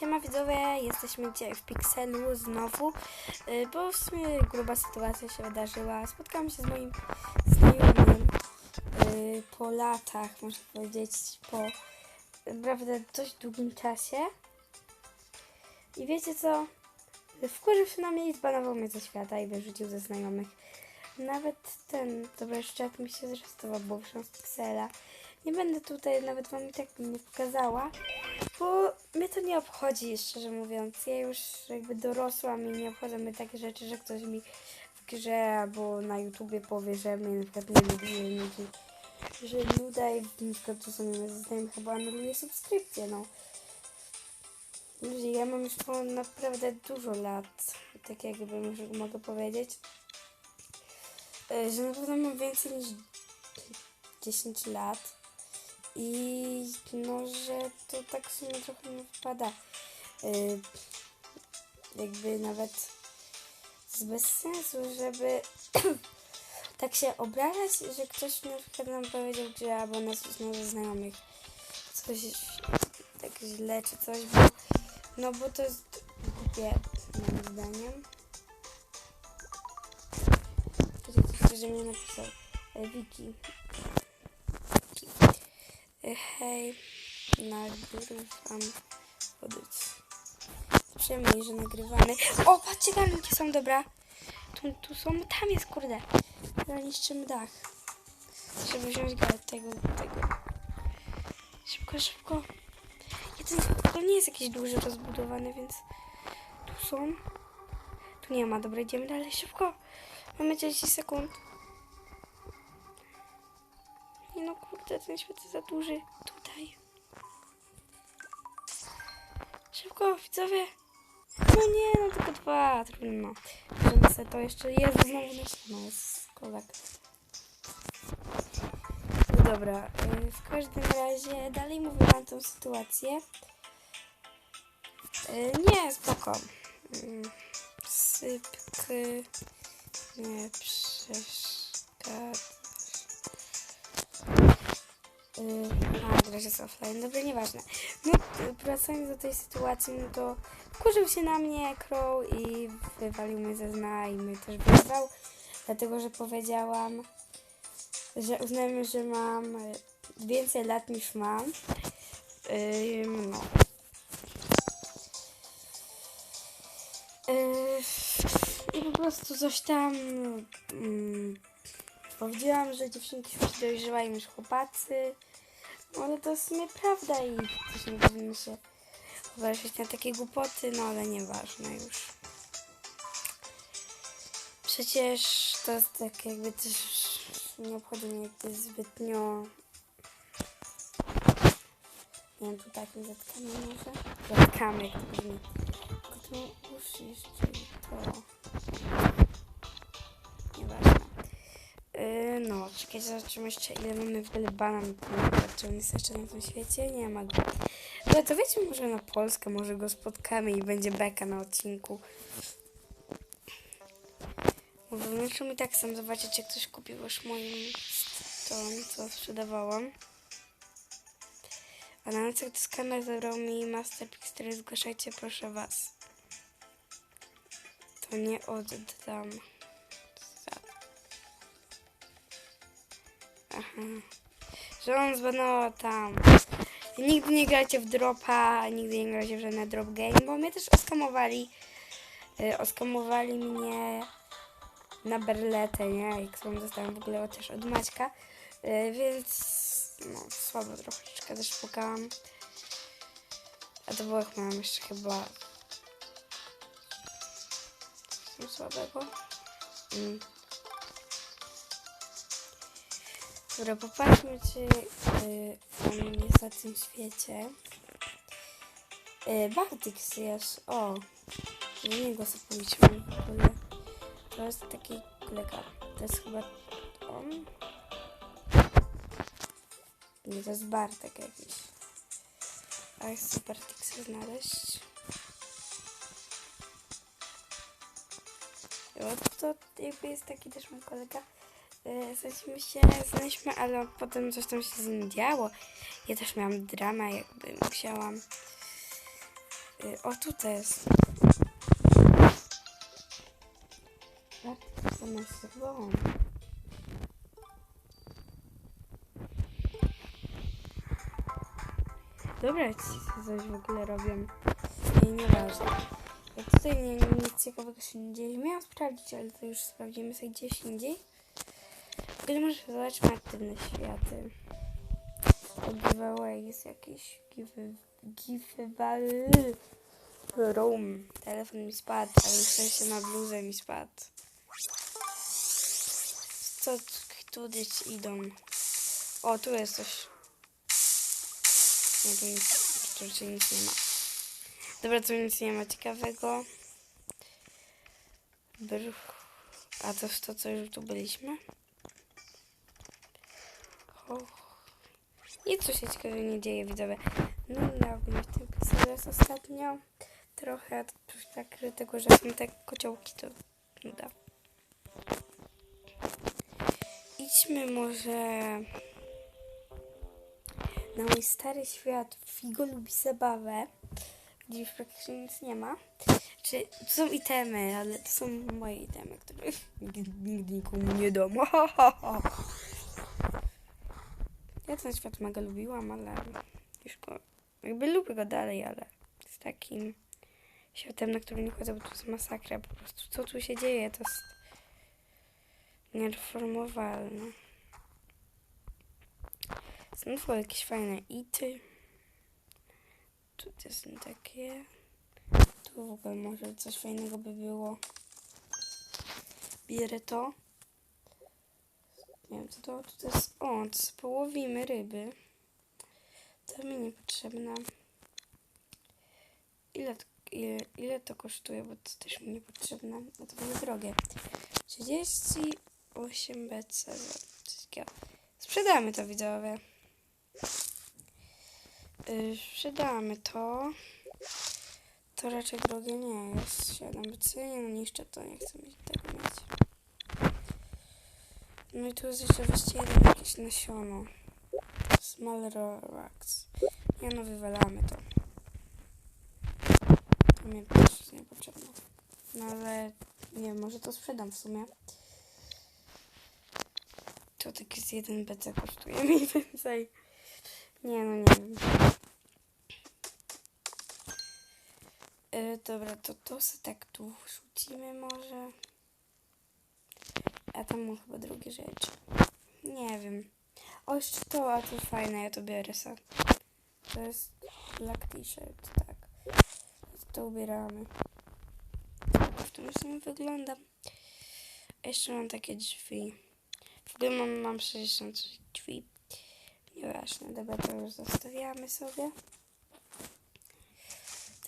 Siema widzowie, jesteśmy dzisiaj w Pixelu znowu, y, bo w sumie gruba sytuacja się wydarzyła. Spotkałam się z moim znajomym y, po latach, można powiedzieć, po naprawdę dość długim czasie. I wiecie co? Wkurzył się na mnie i zbanował mnie ze świata i wyrzucił ze znajomych. Nawet ten, dobra, jeszcze jak mi się zrestował, bo wyszłam z Pixela. Nie będę tutaj, nawet wam i tak nie pokazała, bo mnie to nie obchodzi, szczerze mówiąc. Ja już jakby dorosłam i nie obchodzą mnie takie rzeczy, że ktoś mi w grze albo na YouTubie powie, że mnie na przykład nie lubi, że nudzi, że nuda i na przykład znajomych chyba anuluje subskrypcję, no. Ludzie, ja mam już naprawdę dużo lat, tak jakby mogę powiedzieć, że na pewno mam więcej niż 10 lat. I no, że to tak w sumie trochę nie wpada. Yy, jakby nawet z bez sensu, żeby tak się obrażać, że ktoś na przykład nam powiedział, że albo nas ze znajomych coś tak źle czy coś, bo, no bo to jest głupie moim zdaniem. Ktoś mnie napisał. E, Wiki. E, Hej, nagrywam podejdź. Przynajmniej, że nagrywamy. O, patrzcie, tam ludzie są, dobra. Tu, tu są, tam jest, kurde. Teraz niszczymy dach. Żeby wziąć galę tego, tego. Szybko, szybko. Jeden to nie jest jakiś duży rozbudowany, więc tu są. Tu nie ma, dobra, idziemy dalej, szybko. Mamy 30 sekund. Nie no kurde, ten świat jest za duży. Tutaj. Szybko, widzowie. No nie, no tylko dwa, trudno. Sobie to jeszcze. Jezu, znowu nasz no jest. No dobra, y, w każdym razie dalej mówię wam tą sytuację. Y, Nie, spoko. Y, Sypk nie przeszkadza. Yy, a, gra jest offline, dobra, nieważne. No, y, wracając do tej sytuacji, no to wkurzył się na mnie Crow i wywalił mnie ze zna i mnie też wyzwał, dlatego, że powiedziałam, że uznajmy, że mam y, więcej lat niż mam. No. I po prostu coś tam mm, powiedziałam, że dziewczynki są dojrzewają niż chłopacy. No, ale to w sumie prawda i też nie powinno się obrażać na takie głupoty, no ale nieważne już. Przecież to jest tak jakby też nie obchodzi mnie jakby zbytnio. Nie wiem, tu tak nie zatkamy może? Zatkamy, jak to brzmi. Tylko to już jeszcze to... no, czekajcie, zobaczymy jeszcze ile mamy w ogóle banan. Czy on jest jeszcze na tym świecie? Nie ma go. Ale to wiecie, może na Polskę, może go spotkamy i będzie beka na odcinku. Muszę mi tak sam zobaczyć, czy ktoś kupił już moim tą, co sprzedawałam. A na nocach do skaner zabrał mi Masterpix, który zgłaszajcie proszę was. To nie oddam. Że on zbanował tam. Nigdy nie grajcie w dropa, nigdy nie grajcie w żadne drop game, bo mnie też oskamowali. Y, oskamowali mnie na berletę, nie? I którą dostałem w ogóle też od Maćka. Y, więc no, słabo troszeczkę też pukałam. A to było jak miałam jeszcze chyba coś słabego. Mm. Dobra, popatrzmy, czy y, on jest na tym świecie. Y, Bartix jest, o. Do niego zapomnieliśmy w ogóle. To jest taki kolega. To jest chyba on. Nie, to jest Bartek jakiś. A jak chcę Bartixa znaleźć. O, to jakby jest taki też mój kolega. E, Znaliśmy się, znaliśmy, ale potem coś tam się z nim działo. Ja też miałam dramę, jakby musiałam Y, o, tutaj jest. To zamiast sobą? Dobra, ci coś w ogóle robią. I nieważne. Jak tutaj nie, nic ciekawego się nie dzieje, miałam sprawdzić, ale to już sprawdzimy sobie gdzieś indziej. Ale może zobaczmy aktywne światy. Giveaway jest jakiś give, giveaway. Room. Telefon mi spadł, ale w sensie na bluzę mi spadł. Co tu gdzieś idą? O, tu jest coś. Nie, tu nic, tu raczej nic nie ma. Dobra, tu nic nie ma ciekawego. Brch. A to to, co już tu byliśmy? Och. Nic tu się ciekawego nie dzieje, widzowie. No ja bym w tym jest ostatnio. Trochę tak tego, że są te kociołki, to nuda. Idźmy może na mój stary świat. Figo lubi zabawę, gdzie już praktycznie nic nie ma. Czy to są itemy, ale to są moje itemy, nigdy, nigdy nikomu nie dam. Ja ten świat mega lubiłam, ale już go, jakby lubię go dalej, ale z takim światem, na który nie chodzę, bo to jest masakra po prostu. Co tu się dzieje, to jest niereformowalne. Znów jakieś fajne ity. Tu to są takie. Tu w ogóle może coś fajnego by było. Bierę to. Nie wiem co to. To jest. O, to jest połowimy ryby. To mi niepotrzebne. Ile, ile, ile to kosztuje, bo to też mi niepotrzebne. No to będzie drogie. 38 BC. Sprzedamy to widzowie. Yy, sprzedamy to. To raczej drogie nie jest. 7 BC. Nie no niszczę to, nie chcę mieć tego mieć. No i tu jest właściwie jeden jakieś nasiono. Small rocks. Nie no, wywalamy to. To mi też jest niepotrzebne. No ale nie może to sprzedam w sumie. To taki z jeden BC kosztuje mniej więcej. Nie no, nie wiem. E, dobra, to to se tak tu rzucimy może. A tam mam chyba drugie rzeczy. Nie wiem. O, jeszcze to, a to fajne, ja to biorę se. To jest black t-shirt, tak. To ubieramy. W tym sumie wygląda. Jeszcze mam takie drzwi. W ogóle mam, mam 60 drzwi. Nieważne, dobra, to już zostawiamy sobie.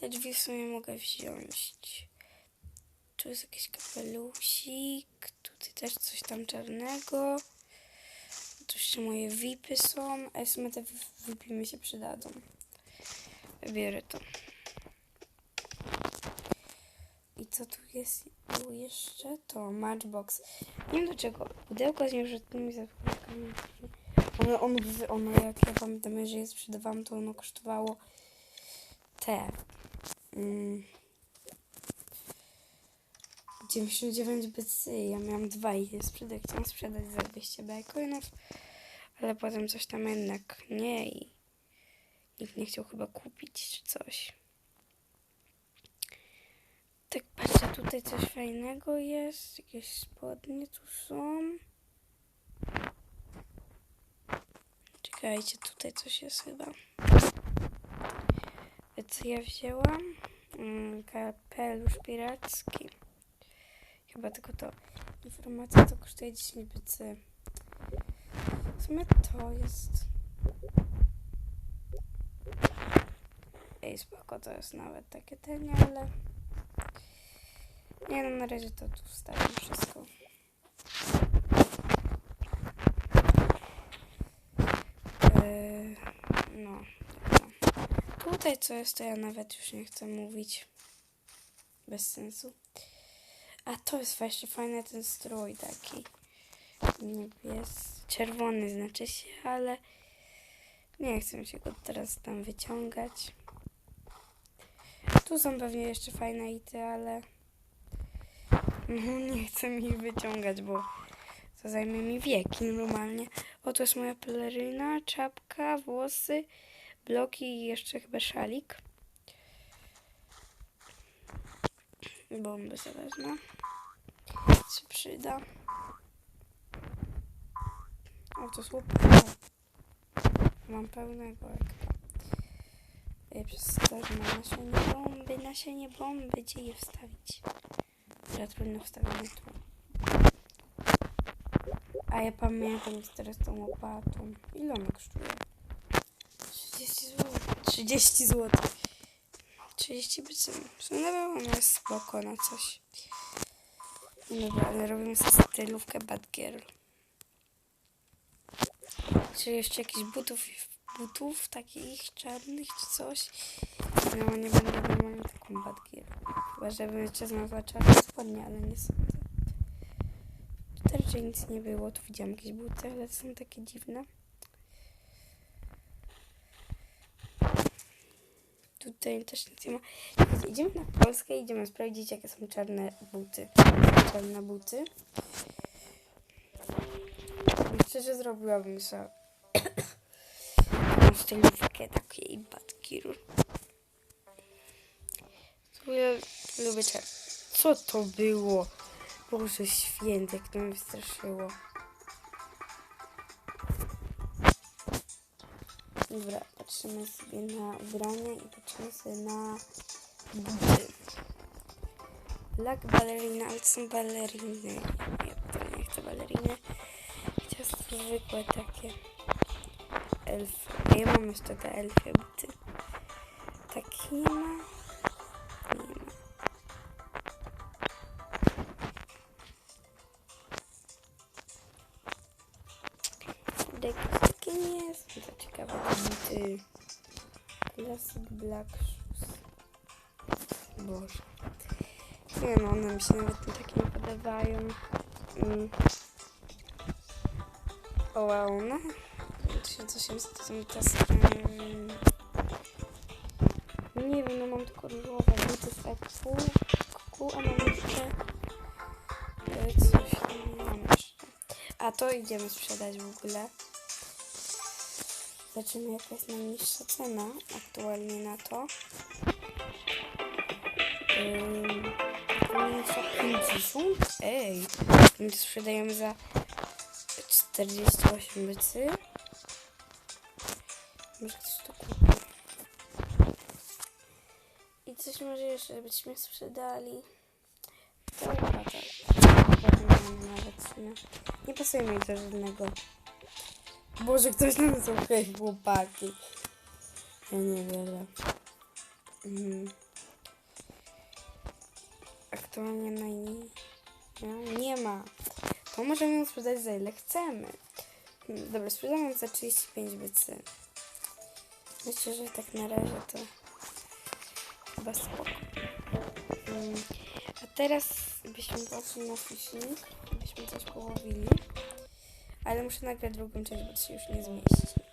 Te drzwi w sumie mogę wziąć. Tu jest jakiś kapelusik. Tutaj też coś tam czarnego. Tu jeszcze moje VIPy są. A w sumie te VIPy mi się przydadzą. Wybiorę to. I co tu jest było jeszcze? To Matchbox. Nie wiem dlaczego. Pudełko z nieużytnymi zapałkami. Ono, ono, ono, jak ja pamiętam, że je sprzedawałam, to ono kosztowało te. Mm, 99 BC. Ja miałam dwa i je sprzedać. Chciałam sprzedać za 200 bitcoinów, ale potem coś tam jednak nie i nikt nie chciał chyba kupić czy coś. Tak patrzę, tutaj coś fajnego jest. Jakieś spodnie tu są. Czekajcie, tutaj coś jest chyba. A Co ja wzięłam? Mm, Kapelusz piracki. Chyba tylko to. Informacja to kosztuje 10 BC. W sumie to jest... Ej, spoko, to jest nawet takie tanie, ale... Nie no, na razie to tu wstawiam wszystko. Eee, no, dobra. Tutaj co jest, to ja nawet już nie chcę mówić. Bez sensu. A to jest właśnie fajny ten strój taki. Niebies... Czerwony znaczy się, ale nie chcę się go teraz tam wyciągać. Tu są pewnie jeszcze fajne ity, ale nie chcę ich wyciągać, bo to zajmie mi wieki normalnie. O, tu jest moja peleryna, czapka, włosy, bloki i jeszcze chyba szalik. Bomby sobie wezmę. się przyda. O, to słup. Mam pełnego ekra. Ej, Przeskoczmy nasienie bomby, nasienie bomby. Gdzie je wstawić? Ja trudno wstawiamy tu. A ja pamiętam jest teraz tą łopatą. Ile ona kosztuje? 30 zł. 30 zł. 30 bycym. W sumie nawet ona jest spoko na coś. No Dobra, ale robimy sobie stylówkę Bad Girl. Czy jeszcze jakichś butów, butów takich czarnych czy coś? No nie będę normalnie taką Bad Girl. Chyba, żeby jeszcze znalazła czarne spodnie, ale nie sądzę. Tutaj nic nie było. Tu widziałam jakieś buty, ale są takie dziwne. Tutaj też nic nie ma. Słuchajcie, Idziemy na Polskę idziemy sprawdzić, jakie są czarne buty. Czarne buty. Szczerze zrobiłabym sobie stylówkę takiej Batkiru. Ja lubię czar. Co to było? Boże święty, jak to mnie wystraszyło. Dobra, patrzymy sobie na ubrania i patrzymy sobie na buty. Black ballerina, ale są baleriny. Nie, to nie chcę baleriny. Chciałam zwykłe takie elfy. A ja mam jeszcze te elfy buty. Tak nie ma. Classic Black Shoes. Boże. Nie no, one mi się nawet nie takie nie podobają. Mm. O wow, no. 1800 to są te mm. Nie wiem, no mam tylko różowe buty z EPU, a mam jeszcze e, coś, nie mam jeszcze. A to idziemy sprzedać w ogóle. Zobaczymy jaka jest najniższa cena aktualnie na to. Najniższa 50? Ej, my sprzedajemy za 48 bycy. Może ktoś to kupi. I coś może jeszcze byśmy sprzedali. To chyba tak. Nie nawet cenę. Nie pasuje mi to żadnego. Boże, ktoś nam słuchaj, chłopaki. Ja niewiele. Mhm. Aktualnie najmniej. No, nie ma. To możemy ją sprzedać za ile chcemy. Hmm, Dobra, sprzedamy za 35 bycy. Myślę, że tak na razie to chyba spoko. Mm, A teraz byśmy poszli na fishing, byśmy coś połowili. Ale muszę nagrać drugą część, bo to się już nie zmieści.